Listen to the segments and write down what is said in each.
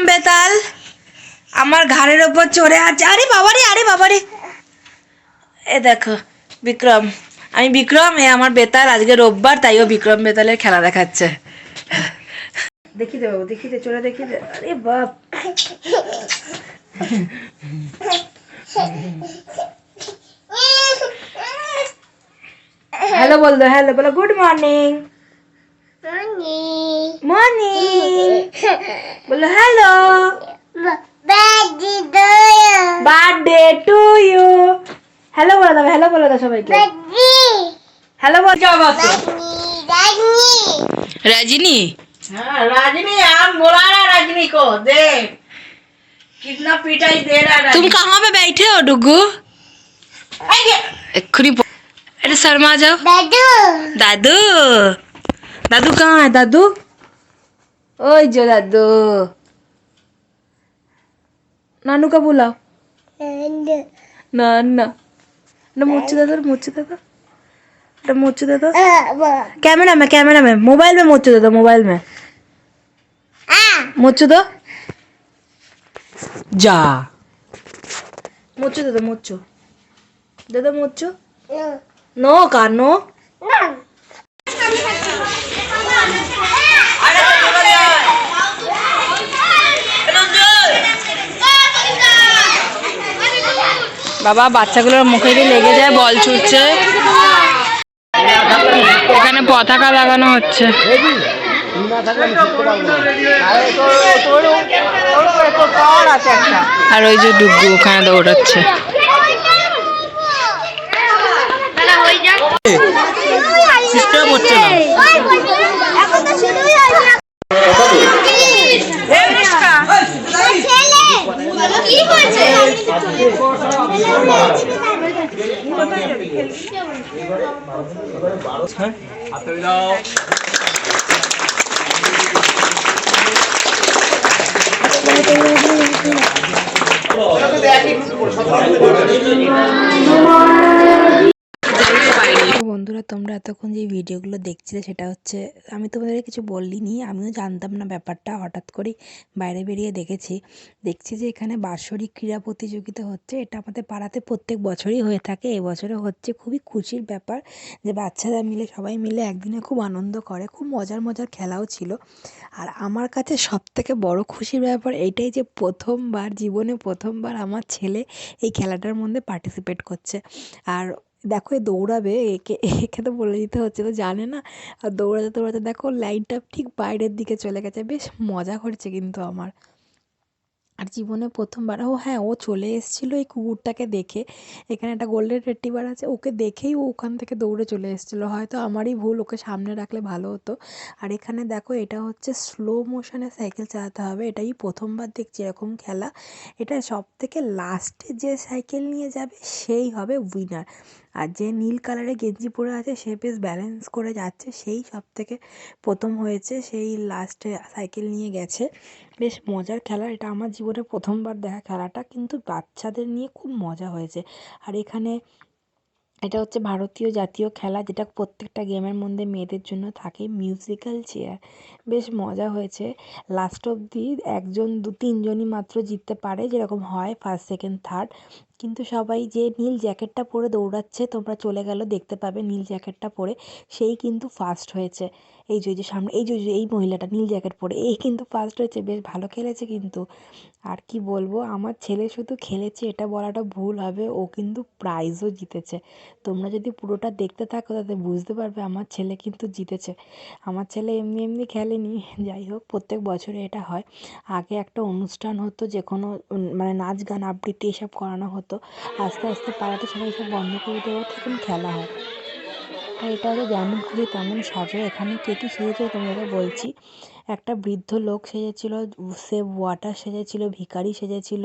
বিক্রম বেতাল। আমার ঘাড়ের ওপর চড়ে আছে। আরে বাবারে আরে বাবারে। এ দেখো বিক্রম। আমি বিক্রম এ আমার বেতাল। আজকে রোববার তাই ও বিক্রম বেতালের খেলা দেখাচ্ছে। দেখি দে বাবু দেখি দে চলে দেখি দে। আরে বাপ। হ্যালো বল দো হ্যালো বলো গুড মর্নিং। মর্নিং। বলো hello birthday to you hello বলে দাও হ্যালো বলে দাও সবাইকে হ্যালো বল रजनी हाँ, राजनी हम बुला रहा रजनी को दे कितना पिटाई दे रहा है तुम कहाँ पे बैठे हो डुगू खुरी अरे शर्मा जाओ दादू दादू कहाँ है दादू ओए जो दादू नानू का बुलाओ ना এটা মুচ্ছি দাদার মুচ্ছি দাদা। এটা মুচ্ছি দাদা। ক্যামেরা মে ক্যামেরা মে মোবাইল মে মুচ্ছি দাদা মোবাইল মে মুচ্ছি দো যা। মুচ্ছি দাদা মুচ্ছু দাদা মুচ্ছু নো কার নো। বাবা বাচ্চাগুলোর মুখে দিয়ে লেগে যায় বল ছুটছে। এখানে পতাকা লাগানো হচ্ছে। আর ওই যে ডুবু ওখানে দৌড়াচ্ছে। সিস্টেম হচ্ছে না। 잘? 아, 떨려. 근데 아직 বন্ধুরা তোমরা এতক্ষণ যে ভিডিওগুলো দেখছিলে সেটা হচ্ছে, আমি তোমাদের কিছু বলিনি, আমিও জানতাম না ব্যাপারটা। হঠাৎ করেই বাইরে বেরিয়ে দেখেছি, দেখছি যে এখানে বাৎসরিক ক্রীড়া প্রতিযোগিতা হচ্ছে। এটা আমাদের পাড়াতে প্রত্যেক বছরই হয়ে থাকে। এবছরে হচ্ছে। খুবই খুশির ব্যাপার যে বাচ্চারা মিলে, সবাই মিলে একদিনে খুব আনন্দ করে। খুব মজার মজার খেলাও ছিল। আর আমার কাছে সবথেকে বড় খুশির ব্যাপার এইটাই যে প্রথমবার, জীবনে প্রথমবার আমার ছেলে এই খেলাটার মধ্যে পার্টিসিপেট করছে। আর দেখো এ দৌড়াবে, একে একে তো বলে দিতে হচ্ছে তো জানে না? আর দৌড়াতে দৌড়াতে দেখো লাইনটা ঠিক বাইরের দিকে চলে গেছে, বেশ মজা করছে কিন্তু আমার। আর জীবনে প্রথমবার, ও হ্যাঁ ও চলে এসেছিল এই কুকুরটাকে দেখে। এখানে একটা গোল্ডেন রেট্রিভার আছে, ওকে দেখেই ও ওখান থেকে দৌড়ে চলে এসেছিল। হয়তো আমারই ভুল, ওকে সামনে রাখলে ভালো হতো। আর এখানে দেখো, এটা হচ্ছে স্লো মোশনে সাইকেল চালাতে হবে, এটাই প্রথমবার দেখছি এরকম খেলা। এটা সব থেকে লাস্টে যে সাইকেল নিয়ে যাবে, সেই হবে উইনার আর যে নীল কালারের গেঞ্জি পরে আছে, সে বেশ ব্যালেন্স করে যাচ্ছে। সেই সব থেকে প্রথম হয়েছে, সেই লাস্টে সাইকেল নিয়ে গেছে। বেশ মজার খেলা, এটা আমার জীবনে প্রথমবার দেখা খেলাটা, কিন্তু বাচ্চাদের নিয়ে খুব মজা হয়েছে। আর এখানে এটা হচ্ছে ভারতীয় জাতীয় খেলা, যেটা প্রত্যেকটা গেমের মধ্যে মেয়েদের জন্য থাকে মিউজিক্যাল চেয়ার বেশ মজা হয়েছে। লাস্ট অবধি একজন দু তিনজনই মাত্র জিততে পারে, যেরকম হয় ফার্স্ট সেকেন্ড থার্ড কিন্তু সবাই যে নীল জ্যাকেটটা পরে দৌড়াচ্ছে, তোমরা চলে গেলো দেখতে পাবে নীল জ্যাকেটটা পরে সেই কিন্তু ফার্স্ট হয়েছে। এই যে যে সামনে, এই যে, এই মহিলাটা নীল জ্যাকেট পরে, এই কিন্তু ফার্স্ট হয়েছে, বেশ ভালো খেলেছে কিন্তু। আর কি বলব, আমার ছেলে শুধু খেলেছে, এটা বলাটা ভুল হবে, ও কিন্তু প্রাইজও জিতেছে। তোমরা যদি পুরোটা দেখতে থাকো, তাতে বুঝতে পারবে আমার ছেলে কিন্তু জিতেছে। আমার ছেলে এমনি এমনি খেলেনি, যাই হোক, প্রত্যেক বছরে এটা হয়। আগে একটা অনুষ্ঠান হতো যে কোনো মানে নাচ গান আবৃত্তি এসব করানো হতো। আস্তে আস্তে পাড়াতে সবাই সব বন্ধ করে দেওয়ার তখন খেলা হয়। আর এটা হচ্ছে যেমন খুশি তেমন সাজো। এখানে কে কী সেজেছে তোমাদের বলছি। একটা বৃদ্ধ লোক সেজেছিল সেভ ওয়াটার সেজেছিল, ভিখারি সেজেছিল,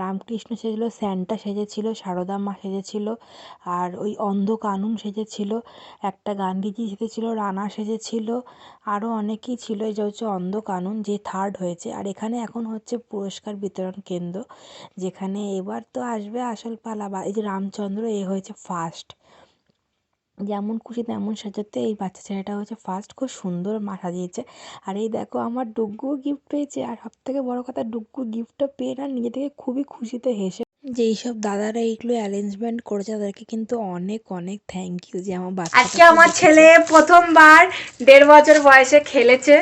রামকৃষ্ণ সেজেছিল স্যান্টা সেজেছিল, সারদা মা সেজেছিল, আর ওই অন্ধ কানুন সেজেছিল, একটা গান্ধীজি সেজেছিল, রানা সেজেছিল আরও অনেকেই ছিল। এই যে হচ্ছে অন্ধ কানুন যে থার্ড হয়েছে। আর এখানে এখন হচ্ছে পুরস্কার বিতরণ কেন্দ্র, যেখানে এবার তো আসবে আসল পালা বা এই যে রামচন্দ্র এ হয়েছে ফার্স্ট যেমন খুশি তেমন সাজাতে। এই বাচ্চা ছেলেটা হচ্ছে ফার্স্ট খুব সুন্দর মা সাজিয়েছে। আর এই দেখো আমার ডুগ্গুও গিফট পেয়েছে। আর সব থেকে বড় কথা ডুগ্গু গিফটটা পেয়ে না নিজে থেকে খুবই খুশিতে হেসে। যেই সব দাদারা এইগুলো অ্যারেঞ্জমেন্ট করেছে তাদেরকে কিন্তু অনেক অনেক থ্যাংক ইউ যে আমার বাচ্চাটা আজকে আমার ছেলে প্রথমবার দেড় বছর বয়সে খেলেছে।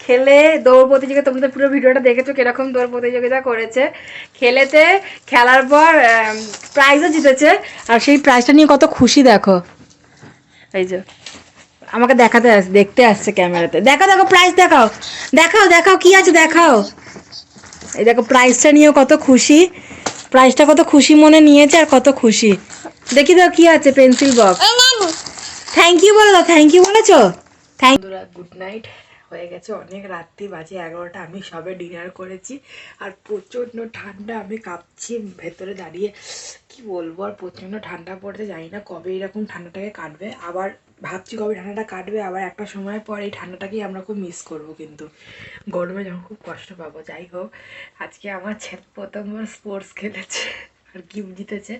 খেলে দৌড় প্রতিযোগিতা তোমরা তো পুরো ভিডিওটা দেখেছ কীরকম দৌড় প্রতিযোগিতা করেছে। খেলেতে খেলার পর প্রাইজও জিতেছে। আর সেই প্রাইজটা নিয়ে কত খুশি দেখো। এই যে আমাকে দেখাতে আসছে দেখতে আসছে ক্যামেরাতে। দেখো দেখো প্রাইস দেখাও। দেখাও দেখাও কি আছে দেখাও। এই দেখো প্রাইসটা নিয়েও কত খুশি। প্রাইসটা কত খুশি মনে নিয়েছে আর কত খুশি। দেখি দাও কি আছে পেন্সিল বক্স থ্যাংক ইউ বলো দাও থ্যাংক ইউ বলেছ? থ্যাংক বন্ধুরা গুড নাইট হয়ে গেছে। অনেক রাত্রি বাজে, এগারোটা, আমি সবে ডিনার করেছি। আর প্রচণ্ড ঠান্ডা, আমি কাঁপছি ভেতরে দাঁড়িয়ে। কি বলব, আর প্রচণ্ড ঠান্ডা পড়তে জানি না কবে এরকম ঠান্ডাটাকে কাটবে। আবার ভাবছি কবে ঠান্ডাটা কাটবে, আবার একটা সময় পর এই ঠান্ডাটাকেই আমরা খুব মিস করব কিন্তু। গরমে যখন খুব কষ্ট পাবো, যাই হোক। আজকে আমার ছেলে প্রথমবার স্পোর্টস খেলেছে, আর গিফট জিতেছে।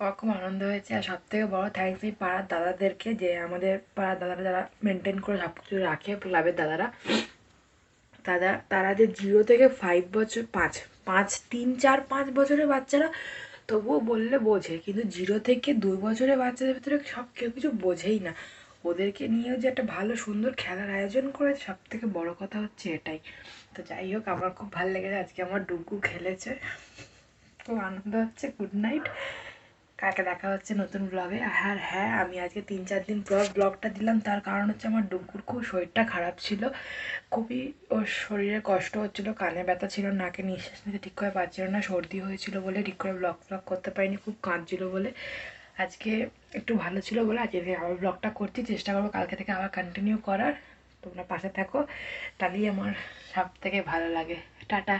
আমার খুব আনন্দ হয়েছে। আর সব থেকে বড় থ্যাংকস এই পাড়ার দাদাদেরকে যে আমাদের পাড়ার দাদারা যারা মেনটেন করে সব কিছু রাখে ক্লাবের দাদারা। তারা তারা যে জিরো থেকে ফাইভ বছর, পাঁচ পাঁচ, তিন, চার, পাঁচ বছরের বাচ্চারা তবুও বললে বোঝে। কিন্তু জিরো থেকে দুই বছরের বাচ্চাদের ভিতরে সব কেউ কিছু বোঝেই না। ওদেরকে নিয়েও যে একটা ভালো, সুন্দর খেলার আয়োজন করেছে সব থেকে বড় কথা হচ্ছে এটাই। তো যাই হোক, আমার খুব ভালো লেগেছে। আজকে আমার ডুগু খেলেছে। খুব আনন্দ হচ্ছে। গুড নাইট কাকে দেখা হচ্ছে নতুন ব্লগে আর হ্যাঁ আমি আজকে তিন চার দিন পর ব্লগটা দিলাম। তার কারণ হচ্ছে আমার ডুগুর খুব শরীরটা খারাপ ছিল। খুবই ওর শরীরে কষ্ট হচ্ছিল, কানে ব্যথা ছিল, নাকে নিঃশ্বাস নিতে ঠিক করে পাচ্ছিল না, সর্দি হয়েছিল বলে ঠিক করে ব্লগ ব্লগ করতে পারিনি, খুব কাঁদছিল বলে। আজকে একটু ভালো ছিল বলে আজকে আবার ব্লগটা করছি। চেষ্টা করব কালকে থেকে আবার কন্টিনিউ করার। তোমরা পাশে থাকো। তাহলেই আমার সব থেকে ভালো লাগে। টাটা।